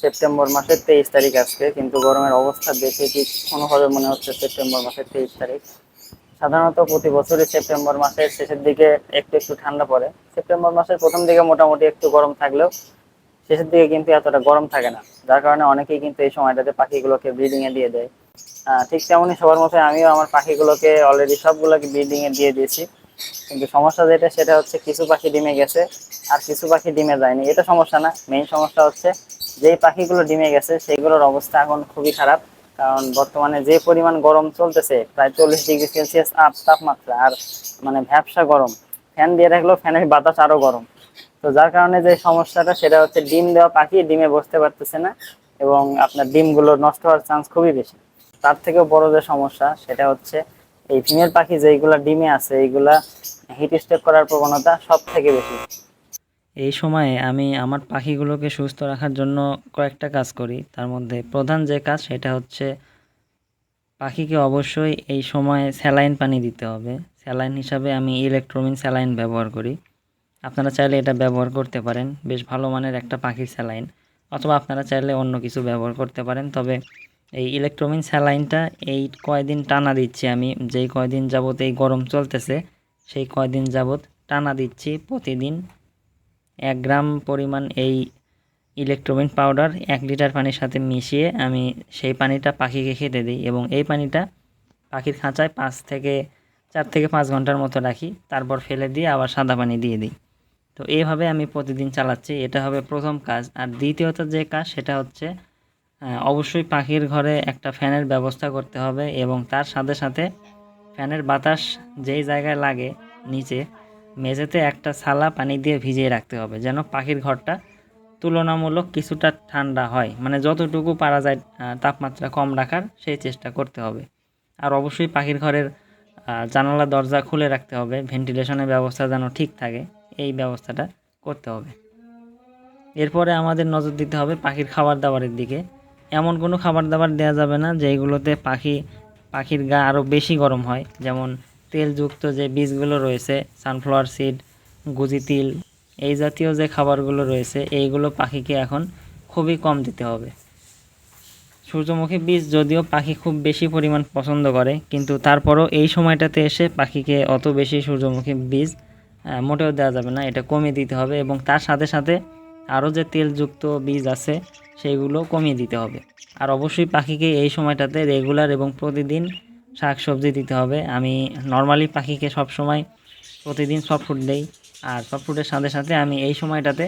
September মাসের তেইশ তারিখ আজকে, কিন্তু গরমের অবস্থা দেখে কি কোনোভাবে মনে হচ্ছে সেপ্টেম্বর মাসের তেইশ তারিখ? সাধারণত প্রতি বছরই সেপ্টেম্বর মাসের শেষের দিকে একটু একটু ঠান্ডা পড়ে। সেপ্টেম্বর মাসের প্রথম দিকে মোটামুটি একটু গরম থাকলেও শেষের দিকে কিন্তু এতটা গরম থাকে না। যার কারণে অনেকেই কিন্তু এই সময়টাতে পাখিগুলোকে ব্রিডিংয়ে দিয়ে দেয়। ঠিক তেমনই সবার মতো আমিও আমার পাখিগুলোকে অলরেডি সবগুলোকে ব্রিডিংয়ে দিয়ে দিয়েছি। কিন্তু সমস্যা যেটা, সেটা হচ্ছে কিছু পাখি ডিমে গেছে, আর কিছু পাখি ডিমে যায়নি। এটা সমস্যা না মেইন সমস্যা হচ্ছে যেই পাখিগুলো ডিমে গেছে সেইগুলোর অবস্থা এখন খুবই খারাপ। কারণ বর্তমানে যে পরিমাণ গরম চলতেছে, প্রায় চল্লিশ ডিগ্রি সেলসিয়াস আপ তাপমাত্রা, আর মানে ভ্যাবসা গরম। ফ্যান দিয়ে রাখলেও ফ্যানের বাতাস আরও গরম। তো যার কারণে যে সমস্যাটা, সেটা হচ্ছে ডিম দেওয়া পাখি ডিমে বসতে পারতেছে না, এবং আপনার ডিমগুলো নষ্ট হওয়ার চান্স খুবই বেশি। তার থেকেও বড় যে সমস্যা, সেটা হচ্ছে এই ফিমেল পাখি যেইগুলা ডিমে আছে, এইগুলা হিট স্টেপ করার প্রবণতা সব থেকে বেশি। এই সময়ে আমি আমার পাখিগুলোকে সুস্থ রাখার জন্য কয়েকটা কাজ করি। তার মধ্যে প্রধান যে কাজ সেটা হচ্ছে পাখিকে অবশ্যই এই সময়ে স্যালাইন পানি দিতে হবে। স্যালাইন হিসাবে আমি ইলেকট্রোমিন স্যালাইন ব্যবহার করি। আপনারা চাইলে এটা ব্যবহার করতে পারেন। বেশ ভালো মানের একটা পাখির স্যালাইন। অথবা আপনারা চাইলে অন্য কিছু ব্যবহার করতে পারেন। তবে এই ইলেকট্রোমিন স্যালাইনটা এই কয়দিন টানা দিচ্ছি আমি। যেই কয়দিন যাবত এই গরম চলতেছে, সেই কয়দিন যাবত টানা দিচ্ছি প্রতিদিন। এক গ্রাম পরিমাণ এই ইলেকট্রোমিন পাউডার এক লিটার পানির সাথে মিশিয়ে আমি সেই পানিটা পাখিকে খেতে দিই এবং এই পানিটা পাখির খাঁচায় পাঁচ থেকে চার থেকে পাঁচ ঘণ্টার মতো রাখি, তারপর ফেলে দিয়ে আবার সাদা পানি দিয়ে দিই। তো এইভাবে আমি প্রতিদিন চালাচ্ছি, এটা হবে প্রথম কাজ। আর দ্বিতীয়ত যে কাজ, সেটা হচ্ছে অবশ্যই পাখির ঘরে একটা ফ্যানের ব্যবস্থা করতে হবে এবং তার সাথে সাথে ফ্যানের বাতাস যেই জায়গায় লাগে, নিচে মেঝেতে একটা ছালা পানি দিয়ে ভিজিয়ে রাখতে হবে, যেন পাখির ঘরটা তুলনামূলক কিছুটা ঠান্ডা হয়। মানে যতটুকু পারা যায় তাপমাত্রা কম রাখার সেই চেষ্টা করতে হবে। আর অবশ্যই পাখির ঘরের জানালা, দরজা খুলে রাখতে হবে। ভেন্টিলেশনের ব্যবস্থা যেন ঠিক থাকে, এই ব্যবস্থাটা করতে হবে। এরপরে আমাদের নজর দিতে হবে পাখির খাবার দাবারের দিকে। এমন কোনো খাবার দাবার দেওয়া যাবে না যেগুলোতে পাখি, পাখির গা আরও বেশি গরম হয়। যেমন তেলযুক্ত যে বীজগুলো রয়েছে সানফ্লাওয়ার সিড গুজি তিল, এই জাতীয় যে খাবারগুলো রয়েছে, এইগুলো পাখিকে এখন খুবই কম দিতে হবে। সূর্যমুখী বীজ যদিও পাখি খুব বেশি পরিমাণ পছন্দ করে, কিন্তু তারপরও এই সময়টাতে এসে পাখিকে অত বেশি সূর্যমুখী বীজ মোটেও দেওয়া যাবে না, এটা কমিয়ে দিতে হবে এবং তার সাথে সাথে আরও যে তেলযুক্ত বীজ আছে, সেইগুলো কমিয়ে দিতে হবে। আর অবশ্যই পাখিকে এই সময়টাতে রেগুলার এবং প্রতিদিন শাক সবজি দিতে হবে। আমি নর্মালি পাখিকে সব সময় প্রতিদিন সফট ফুড দেই। আর সফট ফুডের সাথে সাথে আমি এই সময়টাতে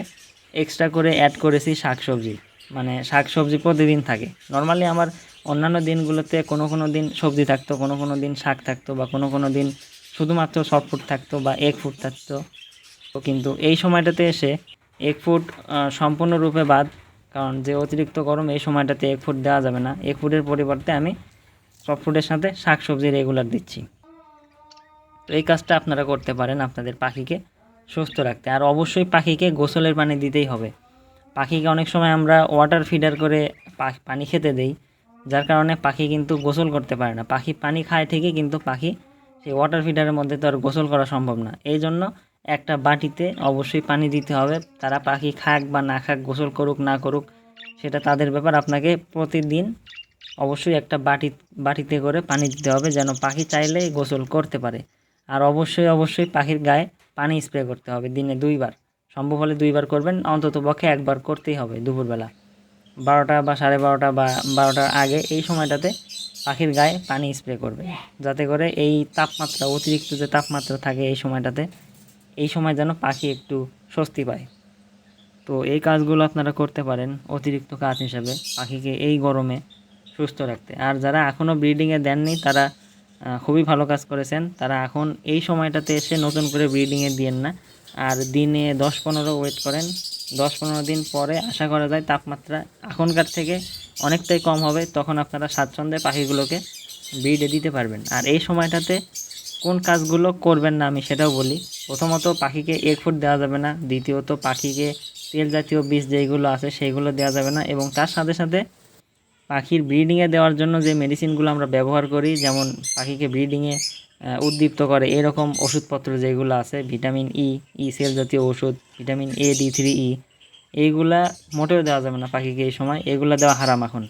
এক্সট্রা করে অ্যাড করেছি শাক সবজি মানে শাক সবজি প্রতিদিন থাকে। নর্মালি আমার অন্যান্য দিনগুলোতে কোনো কোনো দিন সবজি থাকতো, কোনো কোনো দিন শাক থাকতো বা কোনো কোনো দিন শুধুমাত্র সফট ফুড থাকতো বা এগ ফুড থাকতো। তো কিন্তু এই সময়টাতে এসে এগ ফুড সম্পূর্ণরূপে বাদ। কারণ যে অতিরিক্ত গরম এই সময়টাতে এগ ফুড দেওয়া যাবে না। এগ ফুডের পরিবর্তে আমি সফট ফুডের সাথে শাক সবজি রেগুলার দিচ্ছি। তো এই কাজটা আপনারা করতে পারেন আপনাদের পাখিকে সুস্থ রাখতে। আর অবশ্যই পাখিকে গোসলের পানি দিতেই হবে। পাখিকে অনেক সময় আমরা ওয়াটার ফিডার করে পানি খেতে দেই, যার কারণে পাখি কিন্তু গোসল করতে পারে না। পাখি পানি খায় ঠিকই কিন্তু পাখি সেই ওয়াটার ফিডারের মধ্যে তো আর গোসল করা সম্ভব না। এই জন্য একটা বাটিতে অবশ্যই পানি দিতে হবে। তারা পাখি খাক বা না খাক, গোসল করুক না করুক, সেটা তাদের ব্যাপার। আপনাকে প্রতিদিন অবশ্যই একটা বাটি, বাটিতে করে পানি দিতে হবে যেন পাখি চাইলেই গোসল করতে পারে। আর অবশ্যই অবশ্যই পাখির গায়ে পানি স্প্রে করতে হবে দিনে দুইবার। সম্ভব হলে দুইবার করবেন, অন্তত পক্ষে একবার করতেই হবে দুপুরবেলা। বারোটা বা সাড়ে বারোটা বা বারোটার আগে এই সময়টাতে পাখির গায়ে পানি স্প্রে করবে। যাতে করে এই তাপমাত্রা, অতিরিক্ত যে তাপমাত্রা থাকে এই সময়টাতে, এই সময় যেন পাখি একটু স্বস্তি পায়। তো এই কাজগুলো আপনারা করতে পারেন অতিরিক্ত কাজ হিসাবে। পাখিকে এই গরমে সুস্থ রাখতে। আর যারা এখনও ব্রিডিংয়ে দেননি, তারা খুবই ভালো কাজ করেছেন। তারা এখন এই সময়টাতে এসে নতুন করে ব্রিডিংয়ে দিয়েন না। আর দিনে দশ পনেরো ওয়েট করেন। দশ পনেরো দিন পরে আশা করা যায় তাপমাত্রা এখনকার থেকে অনেকটাই কম হবে। তখন আপনারা স্বাচ্ছন্দ্যে পাখিগুলোকে ব্রিডে দিতে পারবেন। আর এই সময়টাতে কোন কাজগুলো করবেন না আমি সেটাও বলি। প্রথমত পাখিকে এগ ফুড দেওয়া যাবে না। দ্বিতীয়ত পাখিকে তেল জাতীয় বীজ যেইগুলো আছে, সেইগুলো দেওয়া যাবে না। এবং তার সাথে সাথে পাখির ব্রিডিংয়ে দেওয়ার জন্য যে মেডিসিনগুলো আমরা ব্যবহার করি, যেমন পাখিকে ব্রিডিংয়ে উদ্দীপ্ত করে এরকম ওষুধপত্র যেগুলো আছে ভিটামিন ই ই সেল জাতীয় ওষুধ vitamin A D three E এইগুলা মোটেও দেওয়া যাবে না পাখিকে এই সময় এইগুলা দেওয়া হারাম এখন।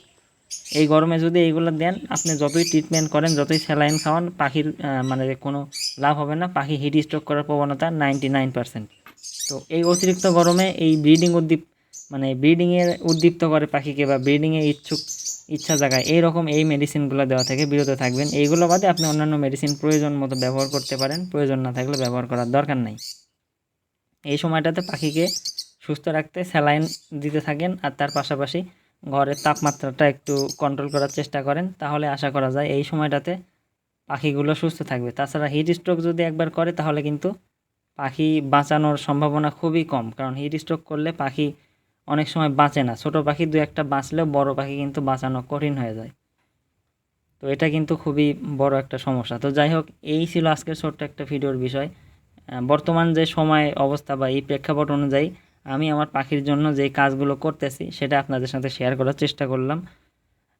এই গরমে যদি এইগুলো দেন, আপনি যতই ট্রিটমেন্ট করেন, যতই স্যালাইন খাওয়ান, পাখির মানে কোনো লাভ হবে না, পাখি হিট স্ট্রোক করার প্রবণতা নাইনটি নাইন পার্সেন্ট তো এই অতিরিক্ত গরমে এই ব্রিডিং উদ্দীপ মানে ব্রিডিংয়ের উদ্দীপ্ত করে পাখিকে বা ব্রিডিংয়ে ইচ্ছুক ইচ্ছা জায়গায় এইরকম এই মেডিসিনগুলো দেওয়া থেকে, বিরত থাকবেন। এইগুলো বাদে আপনি অন্যান্য মেডিসিন প্রয়োজন মতো ব্যবহার করতে পারেন। প্রয়োজন না থাকলে ব্যবহার করার দরকার নাই। এই সময়টাতে পাখিকে সুস্থ রাখতে স্যালাইন দিতে থাকেন আর তার পাশাপাশি ঘরের তাপমাত্রাটা একটু কন্ট্রোল করার চেষ্টা করেন। তাহলে আশা করা যায় এই সময়টাতে পাখিগুলো সুস্থ থাকবে। তাছাড়া হিট স্ট্রোক যদি একবার করে, তাহলে কিন্তু পাখি বাঁচানোর সম্ভাবনা খুবই কম। কারণ হিট স্ট্রোক করলে পাখি অনেক সময় বাঁচে না। ছোট পাখি দু একটা বাঁচলেও বড় পাখি কিন্তু বাঁচানো কঠিন হয়ে যায়। তো এটা কিন্তু খুবই বড় একটা সমস্যা। তো যাই হোক, এই ছিল আজকের ছোট্ট একটা ভিডিওর বিষয়। বর্তমান যে সময় অবস্থা বা এই প্রেক্ষাপট অনুযায়ী আমি আমার পাখির জন্য যে কাজগুলো করতেছি, সেটা আপনাদের সাথে শেয়ার করার চেষ্টা করলাম।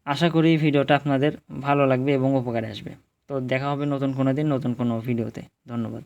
আশা করি ভিডিওটা আপনাদের ভালো লাগবে এবং উপকারে আসবে। তো দেখা হবে নতুন কোনো দিন, নতুন কোনো ভিডিওতে। ধন্যবাদ।